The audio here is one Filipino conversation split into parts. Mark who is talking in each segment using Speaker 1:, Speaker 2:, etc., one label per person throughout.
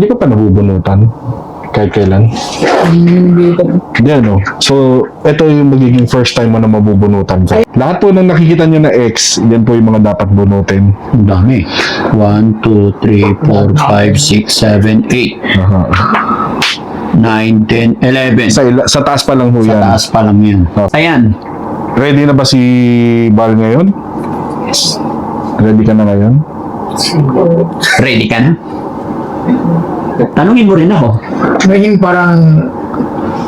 Speaker 1: Hindi ka pa nabubunutan? Kahit kailan?
Speaker 2: Hindi ko.
Speaker 1: Hindi ano. So, ito yung magiging first time mo na mabubunutan ka. Lahat po ng nakikita nyo na X, yan po yung mga dapat bunutin.
Speaker 3: Ang dami. 1, 2, 3, 4, 5, 6, 7, 8,
Speaker 1: Aha.
Speaker 3: 9, 10, 11.
Speaker 1: Sa, ila- sa taas pa lang po
Speaker 3: Sa
Speaker 1: yan.
Speaker 3: taas pa lang yan.
Speaker 1: Oh.
Speaker 3: Ayan.
Speaker 1: Ready na ba si Bal ngayon? Ready ka na ngayon?
Speaker 3: Ready ka na? Tanungin mo rin ako.
Speaker 2: Ngayon parang,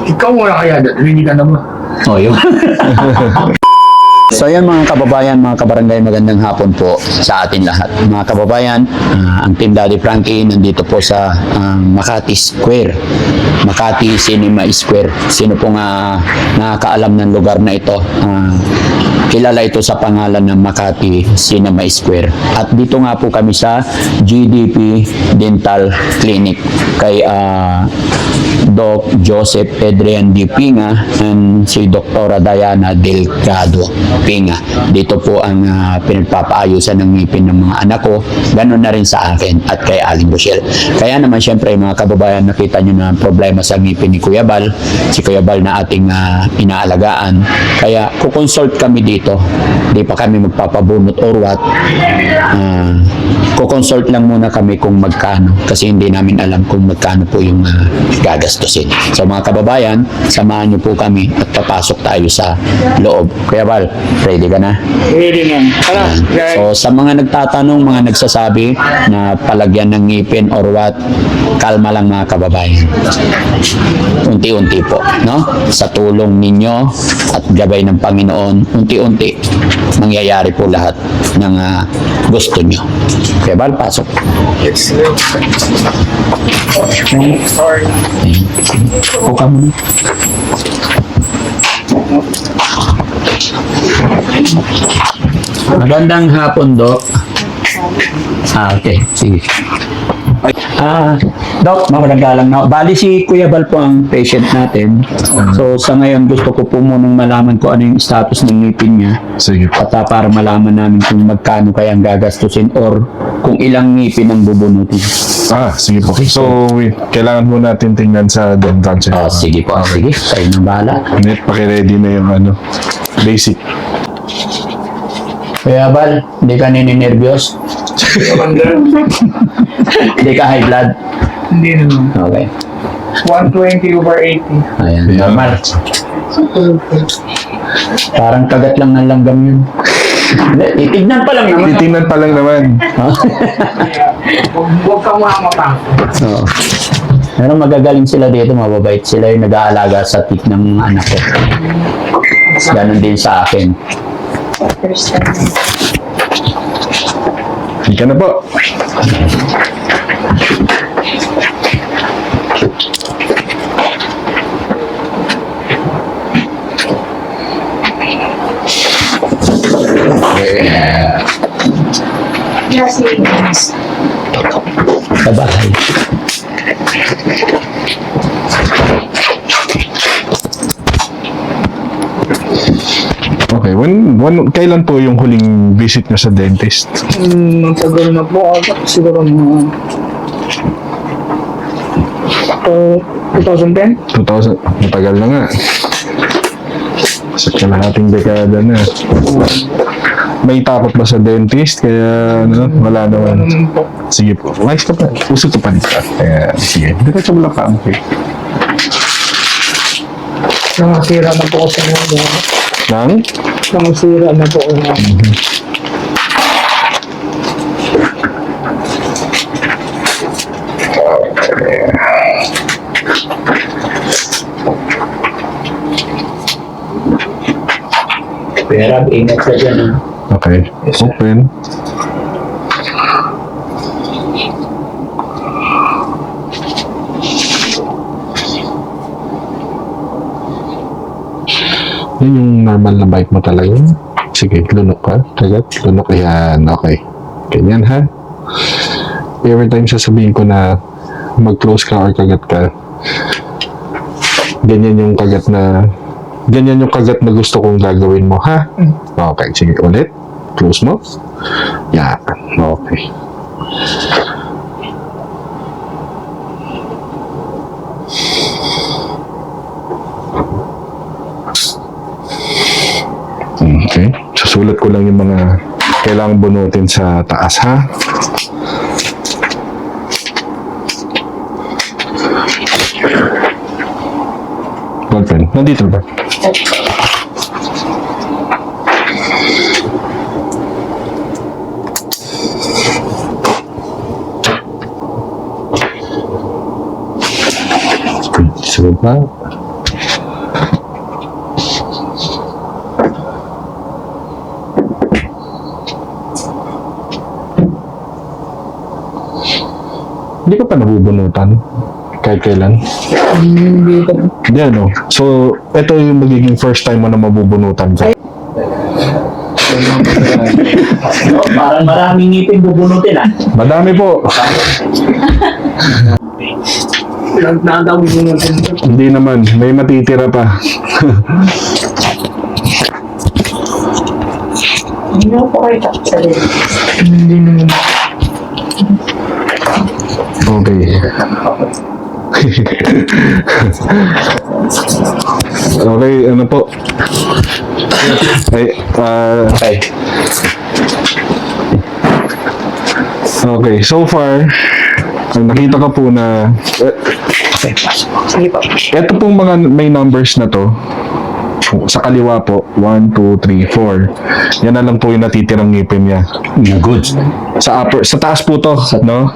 Speaker 2: ikaw muna kaya, hindi ka na ba?
Speaker 3: Oh, yun. So yan mga kababayan, mga kabarangay, magandang hapon po sa atin lahat. Mga kababayan, ah, ang Team Daddy Frankie nandito po sa ah, Makati Square. Makati Cinema Square. Sino pong uh, nakakaalam ng lugar na ito? Ah, kilala ito sa pangalan ng Makati Cinema Square. At dito nga po kami sa GDP Dental Clinic kay ah, Doc Joseph Adrian D. Pinga and si Dr. Diana Delgado Pinga. Dito po ang ah, pinagpapaayusan ng ngipin ng mga anak ko. Ganon na rin sa akin at kay Aling Rochelle. Kaya naman syempre mga kababayan nakita nyo na problema sa ngipin ni Kuya Bal. Si Kuya Bal na ating ah, inaalagaan. Kaya kukonsult kami dito. Di pa kami magpapabunot or what. Ah, kukonsult lang muna kami kung magkano kasi hindi namin alam kung magkano po yung ah, gagastusin. So mga kababayan, samahan niyo po kami at papasok tayo sa loob. Kuya Bal, ready ka na?
Speaker 2: Ready na. Tara.
Speaker 3: So sa mga nagtatanong, mga nagsasabi na palagyan ng ngipin or what, kalma lang mga kababayan. Unti-unti po, no? Sa tulong ninyo at gabay ng Panginoon, unti-unti mangyayari po lahat ng ah, gusto nyo. Kaya Bal, pasok.
Speaker 2: Sorry.
Speaker 3: Ayan. Upo ka muna. Magandang hapon, Doc. Ah, okay. Sige. Ah, Doc, magandang galang na. Bali si Kuya Bal po ang patient natin. So, sa ngayon, gusto ko po munang malaman kung ano yung status ng ngipin niya.
Speaker 1: Sige po.
Speaker 3: At ah, para malaman namin kung magkano kaya ang gagastusin or kung ilang ngipin ang bubunutin.
Speaker 1: Ah, sige po. So, wait, kailangan mo natin tingnan sa dental check.
Speaker 3: Ah, sige po. Sige, kayo nang bahala.
Speaker 1: Net, pakiready na yung ano, basic.
Speaker 3: Kuya Bal, hindi ka nininervyos? Hindi ka high blood?
Speaker 2: Hindi naman.
Speaker 3: Okay.
Speaker 2: 120 over 80.
Speaker 3: Ayan,
Speaker 1: Yeah.
Speaker 3: normal. Parang kagat lang ng langgam yun. Titignan pa lang naman.
Speaker 1: Titingnan pa lang naman.
Speaker 2: Huwag kang mamatakot.
Speaker 3: Oo. Pero magagaling sila dito, mababait sila yung nag-aalaga sa tik ng mga anak ko. Ganon din sa akin.
Speaker 1: Hindi ka na po.
Speaker 3: Sa bahay.
Speaker 1: Okay, when, when, kailan po yung huling visit nyo sa dentist?
Speaker 2: Hmm, ang tagal na po. ata. Siguro mga... Uh, 2010?
Speaker 1: 2000, matagal na nga. Sa kalahating dekada na. May takot ba sa dentist? Kaya, ano, wala naman.
Speaker 2: Ano?
Speaker 1: Sige po. Nice ka pa. Puso ka pa nito. Kaya, sige. Diretso mo lang pa. Okay.
Speaker 2: Nangasira na po ako sa mga
Speaker 1: Nang?
Speaker 2: Nangasira na po ako.
Speaker 3: Pero ingat ka dyan.
Speaker 1: Okay. Open. Yun yung normal na bite mo talaga. Sige, lunok ka. Kagat, lunok. Ayan, okay. Ganyan ha. Every time sasabihin ko na mag-close ka or kagat ka, ganyan yung kagat na Ganyan yung kagat na gusto kong gagawin mo, ha? Mm. Okay, sige ulit. Close mo. Yan. Okay. Okay. Susulat ko lang yung mga kailangan bunutin sa taas ha. Boyfriend, nandito ba? Ba? Hindi ka pa nabubunutan? Kahit kailan?
Speaker 2: Hindi ko.
Speaker 1: Hindi ano. So, ito yung magiging first time mo na mabubunutan ka.
Speaker 3: Parang maraming ngipin bubunutin ah.
Speaker 1: Madami po.
Speaker 2: Na.
Speaker 1: Hindi naman. May matitira pa.
Speaker 4: Hindi mo po kayo.
Speaker 2: Hindi naman.
Speaker 1: Okay. okay, ano po? Ay, ah,
Speaker 3: Okay.
Speaker 1: okay, so far, nakita ko po na, eh,
Speaker 4: Sige po.
Speaker 1: Ito pong mga may numbers na to, sa kaliwa po, 1, 2, 3, 4. Yan na lang po yung natitirang ngipin niya.
Speaker 3: Good.
Speaker 1: Sa upper, sa taas po to, no?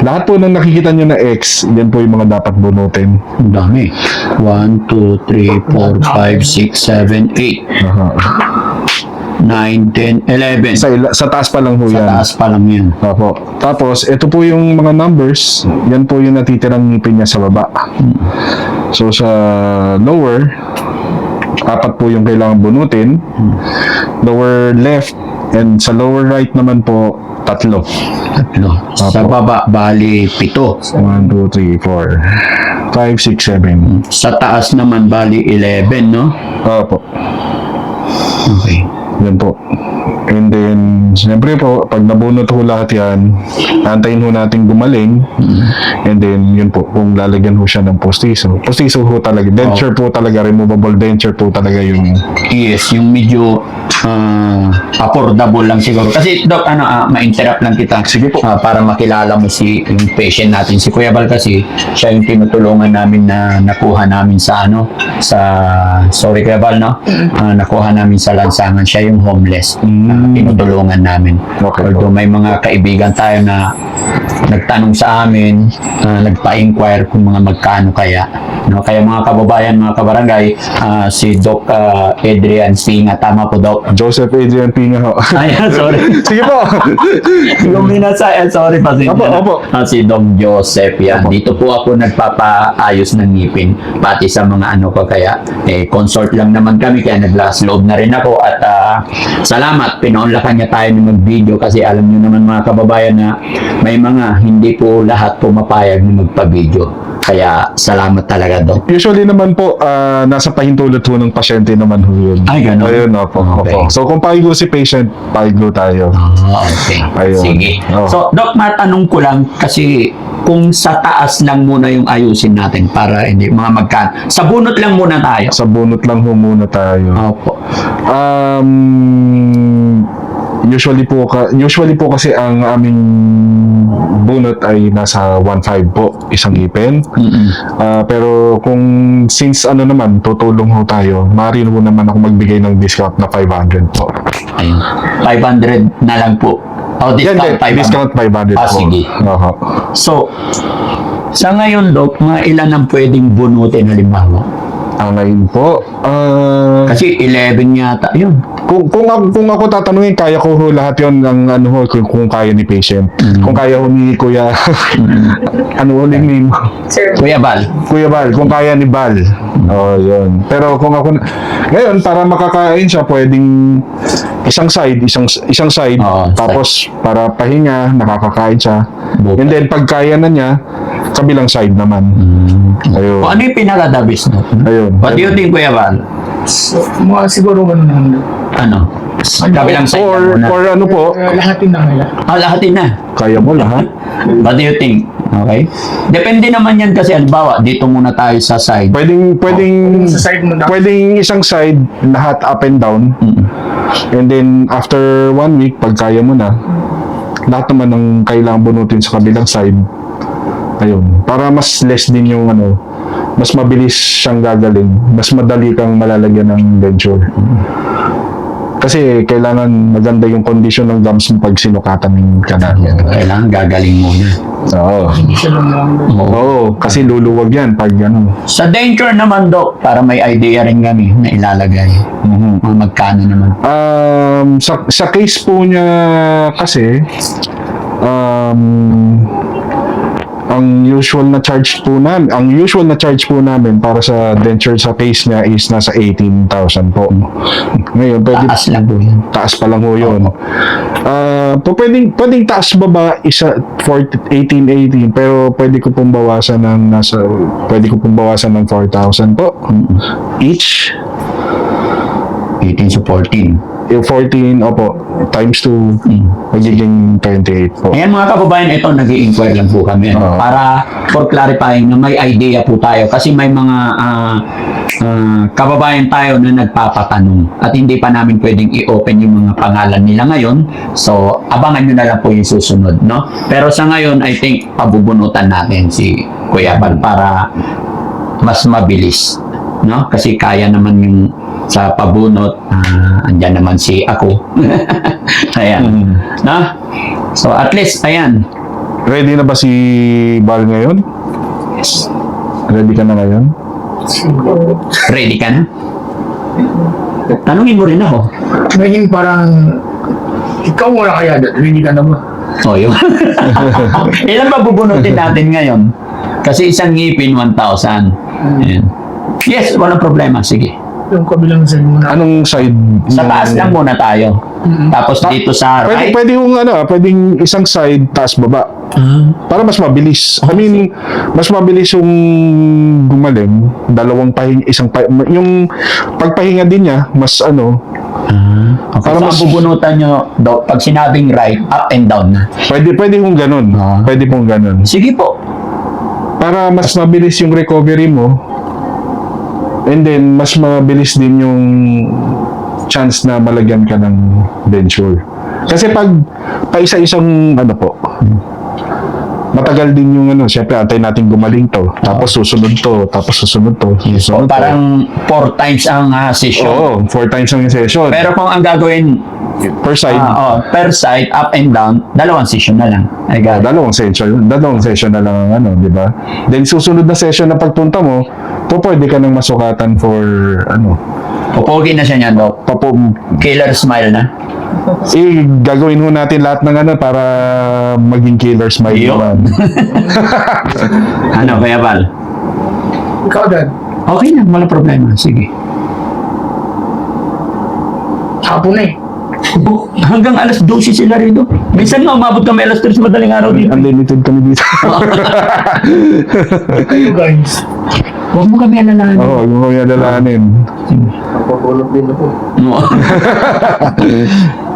Speaker 1: Lahat po ng nakikita nyo na X, yan po yung mga dapat bunutin.
Speaker 3: Ang dami. 1, 2, 3, 4, 5, 6, 7, 8,
Speaker 1: Aha.
Speaker 3: 9, 10, 11.
Speaker 1: Sa, ila- sa taas pa lang po
Speaker 3: Sa
Speaker 1: yan.
Speaker 3: taas pa lang yan.
Speaker 1: Opo. Tapos, ito po yung mga numbers. Yan po yung natitirang ngipin niya sa baba. So, sa lower, apat po yung kailangan bunutin. Lower left, and sa lower right naman po, tatlo.
Speaker 3: Tatlo. Sa
Speaker 1: Apo.
Speaker 3: baba, bali, pito.
Speaker 1: 1, 2, 3, 4, 5, 6, 7.
Speaker 3: Sa taas naman, bali, 11, no?
Speaker 1: Opo.
Speaker 3: Okay.
Speaker 1: Yan po. And then, siyempre po, pag nabunot ho lahat yan, antayin ho natin gumaling. And then, yun po, kung lalagyan ho siya ng postiso. Postiso ho talaga. Denture po talaga, removable denture po talaga yung...
Speaker 3: Yes, yung medyo ah, affordable lang siguro. Kasi, Doc, ano, ah, ma-interrupt lang kita.
Speaker 1: Sige po.
Speaker 3: Ah, para makilala mo si yung patient natin. Si Kuya Bal kasi, siya yung tinutulungan namin na nakuha namin sa ano, sa, sorry Kuya Bal, no? Ah, nakuha namin sa lansangan. Siya yung homeless. Ah, tinutulungan namin.
Speaker 1: Okay
Speaker 3: Although may mga kaibigan tayo na nagtanong sa amin, ah, nagpa-inquire kung mga magkano kaya. No, kaya mga kababayan, mga kabarangay, ah, si Doc ah, Adrian Singa, tama po Doc.
Speaker 1: Joseph Adrian Pinga ho.
Speaker 3: Ayan, sorry.
Speaker 1: Sige po.
Speaker 3: Yung minasaya, sorry pa
Speaker 1: Opo, opo.
Speaker 3: Ah, si Dong Joseph yan.
Speaker 1: Opo.
Speaker 3: Dito po ako nagpapaayos ng ngipin. Pati sa mga ano ko kaya. Eh, consort lang naman kami kaya nag-last loob na rin ako. At ah, salamat, pinaunlakan niya tayo ng mag-video kasi alam niyo naman mga kababayan na may mga hindi po lahat pumapayag na magpa-video. Kaya salamat talaga Dong.
Speaker 1: Usually naman po, ah, nasa pahintulot ho ng pasyente naman ho yun.
Speaker 3: Ay, ganun?
Speaker 1: Ayun, opo.
Speaker 3: Okay.
Speaker 1: opo. So, kung paigo si patient, paigo tayo.
Speaker 3: Ah, okay.
Speaker 1: Ayun.
Speaker 3: Sige.
Speaker 1: Oh.
Speaker 3: So, Doc, matanong ko lang kasi kung sa taas lang muna yung ayusin natin para hindi mga magkan. Sa bunot lang muna tayo.
Speaker 1: Sa bunot lang ho muna tayo.
Speaker 3: Opo.
Speaker 1: Um, usually po ka, usually po kasi ang aming bunot ay nasa 1.5 po isang ipin.
Speaker 3: Mm-mm.
Speaker 1: Ah, pero kung since ano naman tutulong ho tayo, maaari ho naman ako magbigay ng discount na 500 po.
Speaker 3: Ayun. 500 na lang po. O,
Speaker 1: Yan
Speaker 3: discount
Speaker 1: din,
Speaker 3: 500.
Speaker 1: discount 500
Speaker 3: Ah,
Speaker 1: po.
Speaker 3: sige.
Speaker 1: Oho.
Speaker 3: So, sa ngayon, Doc, mga ilan ang pwedeng bunutin halimbawa?
Speaker 1: Ang ngayon po, ah,
Speaker 3: Kasi 11 yata. Yun.
Speaker 1: kung kung ako, kung ako tatanungin, kaya ko ho lahat 'yon ng ano ho kung, kung kaya ni patient. Kung kaya ho ni Kuya ano uling name?
Speaker 4: Sir,
Speaker 3: Kuya Bal.
Speaker 1: Kuya Bal, kung kaya ni Bal. Oh, 'yun. Pero kung ako ngayon para makakain siya, pwedeng isang side, isang isang side,
Speaker 3: Oo,
Speaker 1: tapos para pahinga, nakakakain siya.
Speaker 3: Buka.
Speaker 1: And then pag kaya na niya, kabilang side naman. Ayun.
Speaker 3: O, ano yung pinaka-dabis, Doc?
Speaker 1: Ayun.
Speaker 3: What do you think, Kuya Bal?
Speaker 2: So, mga siguro ganun.
Speaker 3: Ano? Kabilang side
Speaker 1: Or,
Speaker 3: muna.
Speaker 1: or ano po,
Speaker 2: Uh, lahatin na nila.
Speaker 3: Ah, lahatin na.
Speaker 1: kaya mo lahat.
Speaker 3: What do you think? Okay? Depende naman yan kasi, halimbawa, dito muna tayo sa side.
Speaker 1: Pwedeng, pwedeng,
Speaker 2: Sa side mo na.
Speaker 1: pwedeng isang side, lahat up and down.
Speaker 3: Mm.
Speaker 1: And then, after one week, pag kaya mo na, lahat naman ng kailangan bunutin sa kabilang side, ayun, para mas less din yung ano, mas mabilis siyang gagaling, mas madali kang malalagyan ng denture. Kasi kailangan maganda yung condition ng gums mo pag sinukatan ka na.
Speaker 3: Kailangan gagaling muna.
Speaker 1: Oo.
Speaker 2: Lang.
Speaker 1: Oo, kasi luluwag yan pag ano.
Speaker 3: Sa denture naman, Dok, para may idea rin kami na ilalagay.
Speaker 1: Mhm.
Speaker 3: Mga magkano naman.
Speaker 1: Um, sa, sa case po niya kasi, um, ang usual na charge po namin, ang usual na charge po namin para sa denture sa case niya is nasa 18,000 po. Ngayon, pwede
Speaker 3: Taas lang po yan.
Speaker 1: taas pa lang ho yun. Ah, po pwedeng, pwedeng taas baba isa 40, 18, 18 pero pwede ko pong bawasan ng nasa pwede ko pong bawasan ng 4,000 po each
Speaker 3: 18 to 14.
Speaker 1: yung 14 opo times 2 magiging 28 po
Speaker 3: Ayan mga kababayan, ito nag inquire lang po kami. ano,
Speaker 1: Oo.
Speaker 3: para for clarifying na may idea po tayo. Kasi may mga ah, ah, kababayan tayo na nagpapatanong at hindi pa namin pwedeng i-open yung mga pangalan nila ngayon. So, abangan nyo na lang po yung susunod. No? Pero sa ngayon, I think pabubunutan natin si Kuya Bal para mas mabilis. No? Kasi kaya naman yung sa pabunot, ah, andyan naman si ako. Ayan. Na? So at least, ayan.
Speaker 1: ready na ba si Bal ngayon? ready ka na ngayon?
Speaker 3: Ready ka na? Tanungin mo rin ako.
Speaker 2: Naging parang, ikaw wala kaya. Hindi ka na ba?
Speaker 3: O, yun. Ilan ba bubunutin natin ngayon? Kasi isang ngipin, 1,000. Ayan. Yes, walang problema. Sige.
Speaker 2: Yung kabilang side mo na.
Speaker 1: anong side?
Speaker 3: Sa taas lang muna tayo. Tapos dito sa
Speaker 1: Pwede,
Speaker 3: right.
Speaker 1: pwede yung ano, pwedeng isang side, taas, baba. Para mas mabilis. I mean, mas mabilis yung gumaling. Dalawang pahinga, isang pahinga. Yung pagpahinga din niya, mas ano,
Speaker 3: Okay,
Speaker 1: Para
Speaker 3: so
Speaker 1: mas-
Speaker 3: bubunutan nyo, Dok, pag sinabing right, up and down na.
Speaker 1: pwede, pwede kong ganun.
Speaker 3: Ah.
Speaker 1: Pwede pong ganun.
Speaker 3: Sige po.
Speaker 1: Para mas mabilis yung recovery mo, and then mas mabilis din yung chance na malagyan ka ng denture. Kasi pag pa isa-isang ano po, matagal din yung ano, syempre antay natin gumaling to, tapos susunod to, tapos susunod to,
Speaker 3: So,
Speaker 1: susunod to.
Speaker 3: parang four times ang ah, session.
Speaker 1: Oo, four times ang session.
Speaker 3: Pero kung ang gagawin
Speaker 1: per side,
Speaker 3: ah, oh, per side, up and down, dalawang session na lang. I got it.
Speaker 1: dalawang session, dalawang session na lang ang ano, di ba? Then susunod na session na pagpunta mo, po pwede ka nang masukatan for ano,
Speaker 3: Pupugi na siya niyan, Dok.
Speaker 1: papo,
Speaker 3: Killer smile na.
Speaker 1: Eh, gagawin ho natin lahat ng ano para maging killer smile
Speaker 3: Yo.
Speaker 1: naman.
Speaker 3: Ano, Kuya Val?
Speaker 2: Ikaw dyan.
Speaker 3: Okay na, walang problema. Sige.
Speaker 2: Hapon na eh.
Speaker 3: Hanggang alas 12 sila rito. Minsan nga, umabot kami alas 3 madaling araw dito.
Speaker 1: Unlimited kami dito.
Speaker 2: Kayo guys.
Speaker 3: Huwag mo kami alalahan.
Speaker 1: Oo, oh, huwag mo
Speaker 3: Oo.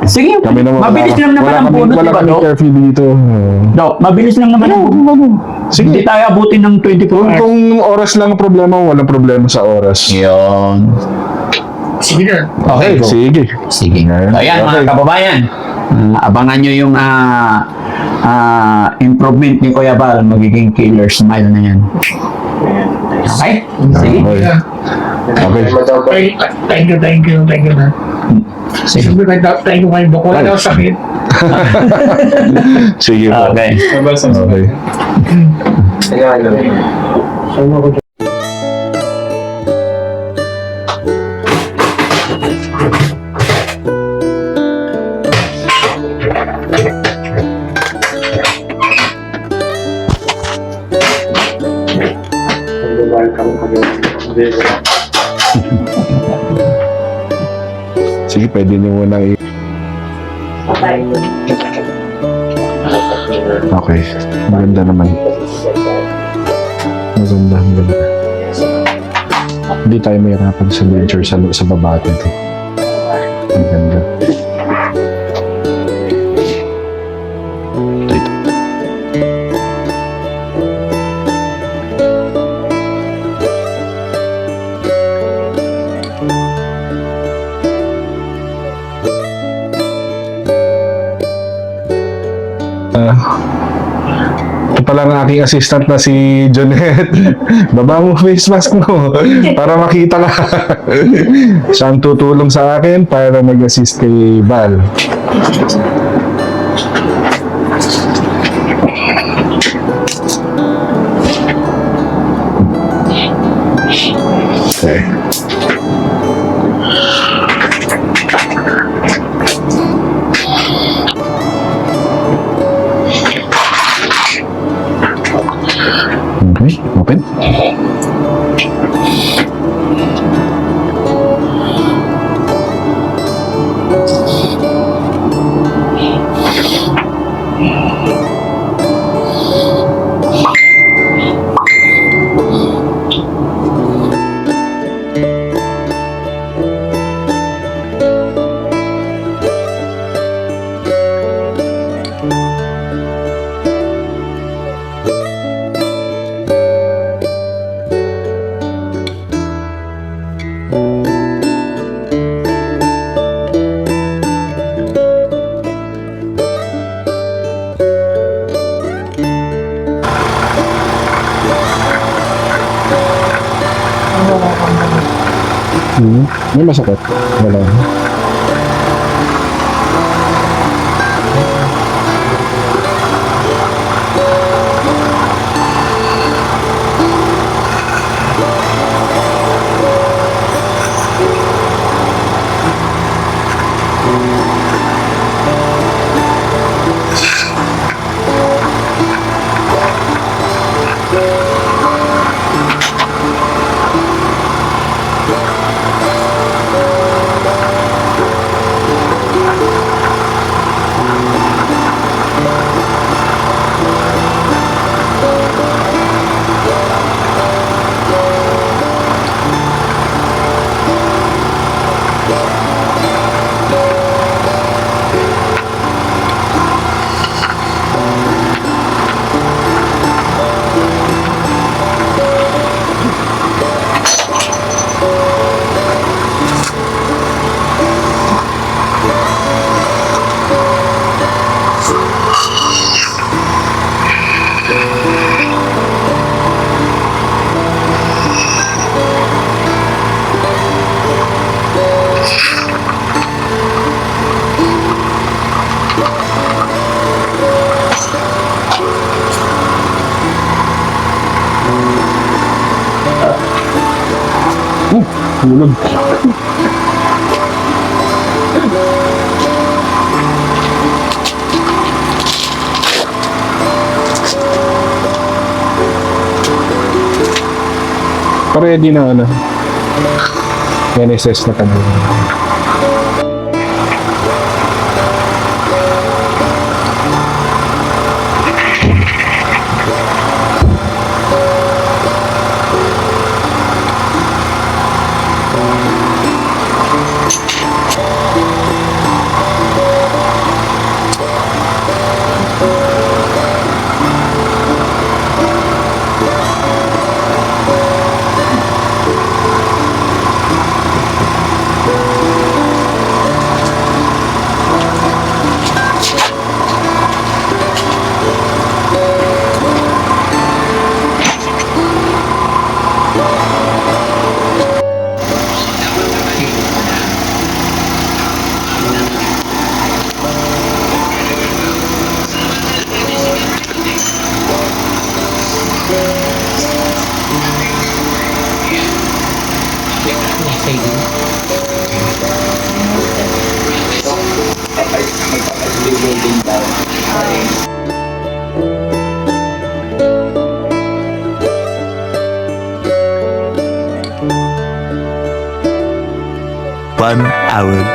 Speaker 3: Sige,
Speaker 1: Kami naman,
Speaker 3: mabilis
Speaker 1: wala,
Speaker 3: lang naman
Speaker 1: wala
Speaker 3: ang
Speaker 1: kami,
Speaker 3: bunot,
Speaker 1: wala
Speaker 3: di ba,
Speaker 1: kami
Speaker 3: Dok?
Speaker 1: curfew dito.
Speaker 3: Dok, mabilis lang naman ang bunot.
Speaker 1: Sige.
Speaker 3: Hindi tayo abutin ng 24
Speaker 1: Kung,
Speaker 3: hours.
Speaker 1: kung oras lang ang problema, walang problema sa oras.
Speaker 3: Yun.
Speaker 2: Sige na.
Speaker 3: Okay, go.
Speaker 1: sige.
Speaker 3: Sige.
Speaker 1: Ayan.
Speaker 3: Mga
Speaker 1: Okay.
Speaker 3: kababayan. Ah, abangan nyo yung ah, ah, improvement ni Kuya Bal. Magiging killer smile na yan. Okay? Sige.
Speaker 1: Okay. Okay.
Speaker 2: Thank, thank you, thank you, thank you na.
Speaker 3: Sige.
Speaker 2: Sabi ka, thank you kayo. Wala daw sakit.
Speaker 1: Sige po.
Speaker 3: Okay.
Speaker 1: Okay. Sa venture sa, sa baba dito. Assistant na si Jonette. Baba mo face mask mo para makita ka. Siya ang tutulong sa akin para mag-assist kay Val. Okay. Okay, May masakit? Wala. Hulog. Pa-ready na ano. NSS na kami.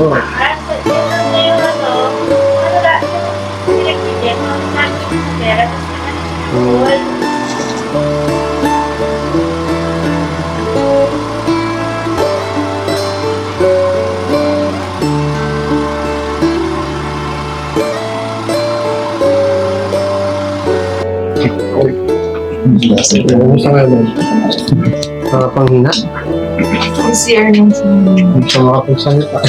Speaker 5: 응.
Speaker 2: 알았어.
Speaker 4: 이거는 Não 하늘아, 이렇게 내가 한
Speaker 2: 내가 뭘. Ano
Speaker 4: sa ngayon? Mga
Speaker 2: panghina? Kasi Arnold.
Speaker 4: Sa mga pagsalita.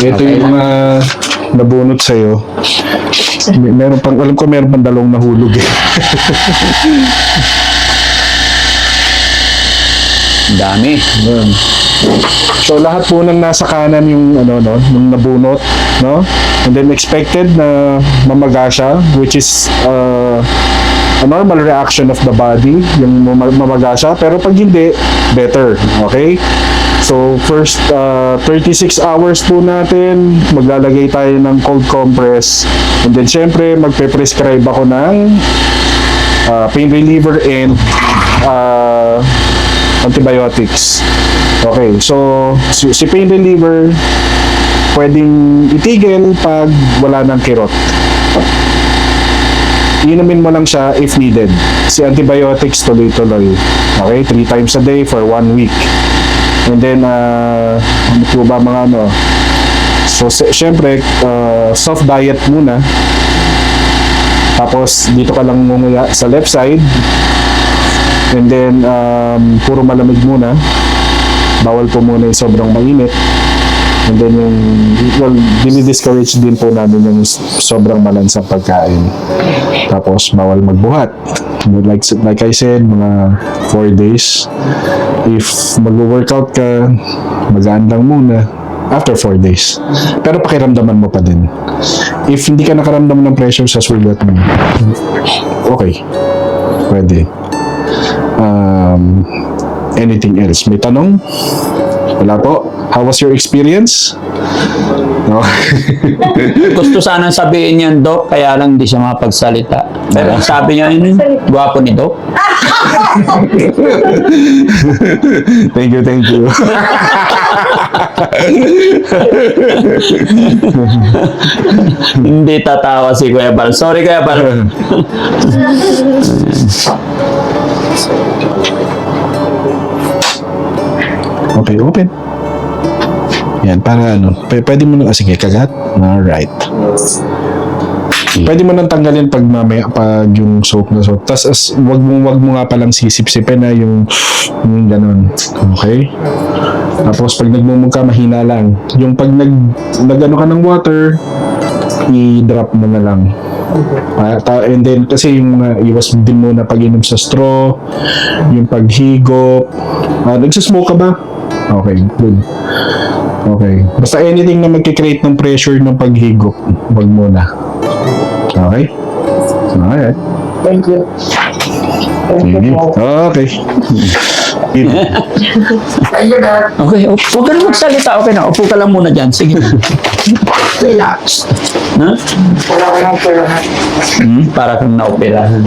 Speaker 1: Ito yung mga nabunot sa'yo. May, meron pang, alam ko meron pang dalawang nahulog eh.
Speaker 3: Dami.
Speaker 1: Yun. So lahat po ng nasa kanan yung ano no, yung nabunot, no? And then expected na mamaga siya which is uh, a normal reaction of the body, yung mama- mamaga siya. Pero pag hindi, better. Okay? So first uh, 36 hours po natin, maglalagay tayo ng cold compress. And then syempre magpe-prescribe ako ng uh, pain reliever and uh, antibiotics. Okay, so si, si pain reliever pwedeng itigil pag wala ng kirot. Inumin mo lang siya if needed. Si antibiotics tuloy-tuloy. Okay, three times a day for one week. And then, uh, ano po ba mga ano? So, syempre, uh, soft diet muna. Tapos, dito ka lang muna sa left side. And then, um, puro malamig muna. Bawal po muna yung sobrang mainit. And then yung, well, dinidiscourage din po namin yung sobrang malansang pagkain. Tapos, bawal magbuhat. Like, like I said, mga 4 days. If mag-workout ka, magaan lang muna after 4 days. Pero pakiramdaman mo pa din. If hindi ka nakaramdam ng pressure sa sugat mo, okay. Pwede. Um, anything else? May tanong? Wala po? How was your experience? No?
Speaker 3: Gusto sanang sabihin yan, Doc, kaya lang hindi siya mapagsalita. Pero ang sabi niya, yun, gwapo ni Doc.
Speaker 1: thank you, thank you.
Speaker 3: hindi tatawa si Kuya Bal. Sorry, Kuya Bal.
Speaker 1: Okay, open. Yan, para ano, p- pwede mo na, ah, sige, kagat. Alright. Pwede mo nang tanggalin pag mamaya, pag yung soap na soap. Tapos, as, wag mo, wag mo nga palang sisip-sipin na yung, yung ganun. Okay? Tapos, pag nagmumugka, mahina lang. Yung pag nag, nagano ka ng water, i-drop mo na lang. Ah, and then, kasi yung mga iwas din muna pag-inom sa straw, yung paghigop. Ah, nagsasmoke ka ba? Okay, good. Okay. Basta anything na magkikreate ng pressure ng paghigop, wag muna. Okay? Alright.
Speaker 2: Thank you.
Speaker 1: Sige. Okay. Good.
Speaker 2: Thank you, Dad.
Speaker 3: Okay, up, huwag ka na magsalita. Okay na, upo ka lang muna dyan. Sige. Relax. Ha?
Speaker 2: Wala ko ng pera.
Speaker 3: Hmm, para kang naoperahan.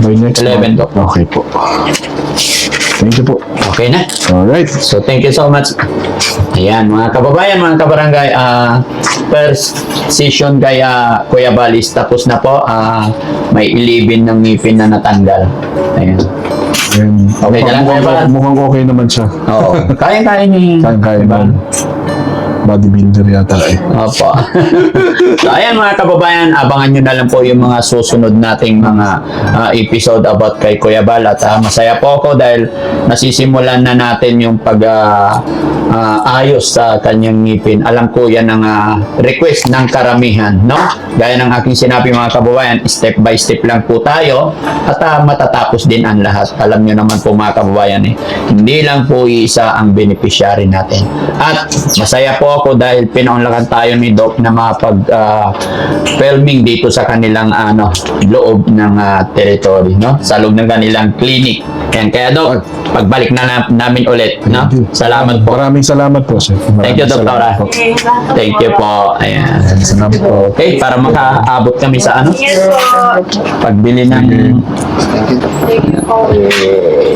Speaker 1: By next
Speaker 3: 11
Speaker 1: month. Okay po. Thank you po.
Speaker 3: Okay na.
Speaker 1: Alright.
Speaker 3: So, thank you so much. Ayan, mga kababayan, mga kabarangay, ah, first session kay ah, Kuya Balis, tapos na po, ah, may ilibin ng ngipin na natanggal. Ayan.
Speaker 1: And,
Speaker 3: Okay ka lang,
Speaker 1: mukhang,
Speaker 3: Kuya Bal?
Speaker 1: mukhang okay naman siya.
Speaker 3: Oo. Kaya-kaya yun.
Speaker 1: Kaya-kaya
Speaker 3: Diba?
Speaker 1: naman. Bodybuilder yata eh.
Speaker 3: Opo. so, ayan mga kababayan, abangan nyo na lang po yung mga susunod nating mga ah, episode about kay Kuya Bal. At ah, masaya po ako dahil nasisimulan na natin yung pag ah, ah, ayos sa kanyang ngipin. Alam ko yan ang ah, request ng karamihan, no? Gaya ng aking sinabi mga kababayan, step by step lang po tayo at ah, matatapos din ang lahat. Alam nyo naman po mga kababayan, eh, hindi lang po isa ang beneficiary natin. At masaya po ako dahil pinaunlakan tayo ni Doc na mapag ah, filming dito sa kanilang ano loob ng ah, territory, no? Sa loob ng kanilang clinic. Yan, kaya Doc, pagbalik na, na- namin ulit, no? Salamat po.
Speaker 1: Maraming salamat po, sir.
Speaker 3: Thank you,
Speaker 1: Maraming
Speaker 3: Doktora.
Speaker 1: po.
Speaker 3: Thank you po. Ayan.
Speaker 1: Salamat po.
Speaker 3: Okay, para makaabot kami sa ano? Pagbili ng...
Speaker 4: Thank you po.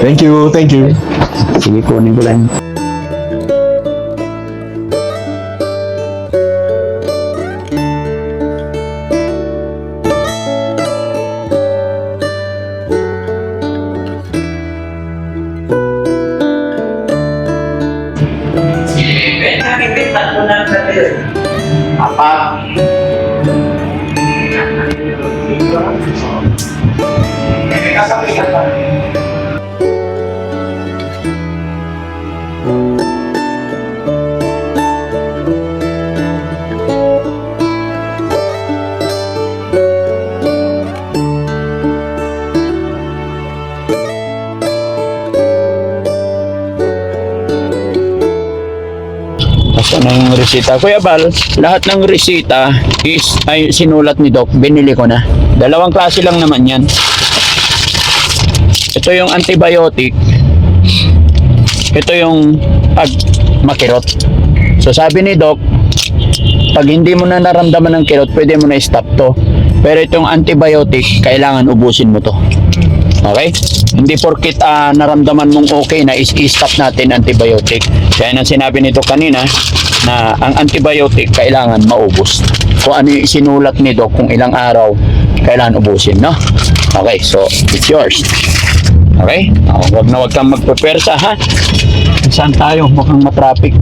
Speaker 1: Thank you, thank you.
Speaker 3: Sige, kunin ko lang. Ito yung resita. Kuya Bal, lahat ng resita is ay sinulat ni Doc. Binili ko na. Dalawang klase lang naman yan. Ito yung antibiotic. Ito yung pag makirot. So sabi ni Doc, pag hindi mo na naramdaman ng kirot, pwede mo na stop to. Pero itong antibiotic, kailangan ubusin mo to. Okay? Hindi porkit ah, naramdaman mong okay na is stop natin antibiotic. Kaya nang sinabi nito kanina na ang antibiotic kailangan maubos. Kung ano yung isinulat ni Doc kung ilang araw kailangan ubusin, no? Okay, so it's yours. Okay? Oh, wag na wag kang magpepersa ha. Saan tayo? Mukhang matraffic.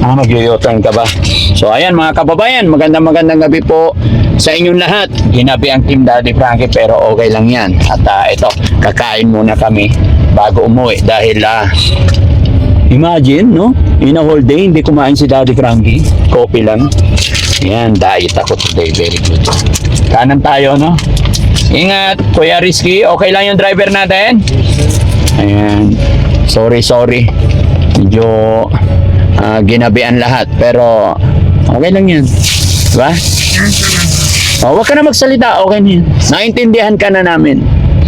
Speaker 3: Ah, mag-u-turn ka ba? So, ayan mga kababayan, magandang magandang gabi po sa inyong lahat. Ginabi ang Team Daddy Frankie pero okay lang yan. At ah, ito, kakain muna kami bago umuwi dahil ah, imagine, no? In a whole day, hindi kumain si Daddy Frankie. Coffee lang. Yan, diet ako today. Very good. Kanan tayo, no? Ingat, Kuya Rizky. Okay lang yung driver natin? Ayan. Sorry, sorry. Medyo ah, ginabian lahat. Pero, okay lang yan. Diba? Oh, wag ka na magsalita. Okay na yan. Naintindihan ka na namin.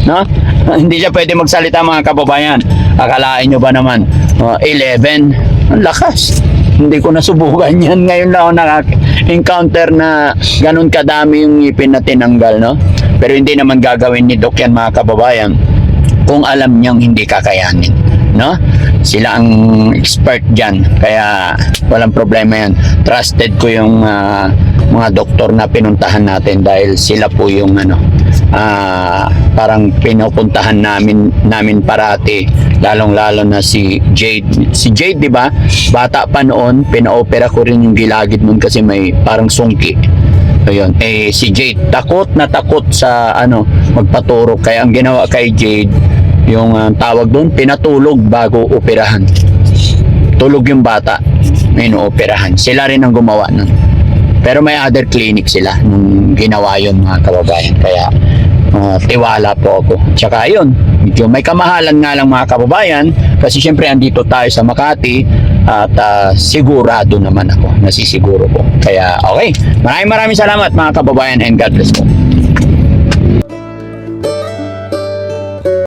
Speaker 3: No? Hindi siya pwede magsalita mga kababayan. Akalain nyo ba naman? Oh, 11. Ang lakas. Hindi ko nasubukan yan. Ngayon lang ako nakaka-encounter na ganun kadami yung ngipin na tinanggal, no? Pero hindi naman gagawin ni Doc yan mga kababayan kung alam niyang hindi kakayanin. No? Sila ang expert dyan. Kaya walang problema yan. Trusted ko yung ah, mga doktor na pinuntahan natin dahil sila po yung ano, ah, parang pinupuntahan namin namin parati lalong lalo na si Jade si Jade di ba bata pa noon pinaopera ko rin yung gilagid nun kasi may parang sungki Ayun, eh si Jade takot na takot sa ano magpaturo kaya ang ginawa kay Jade yung ah, tawag doon pinatulog bago operahan. Tulog yung bata, inuoperahan. Sila rin ang gumawa nun. Pero may other clinic sila nung ginawa yun mga kababayan. Kaya ah, tiwala po ako. Tsaka yun, medyo may kamahalan nga lang mga kababayan kasi syempre andito tayo sa Makati at ah, sigurado naman ako, nasisiguro ko. Kaya okay, maraming maraming salamat mga kababayan and God bless po.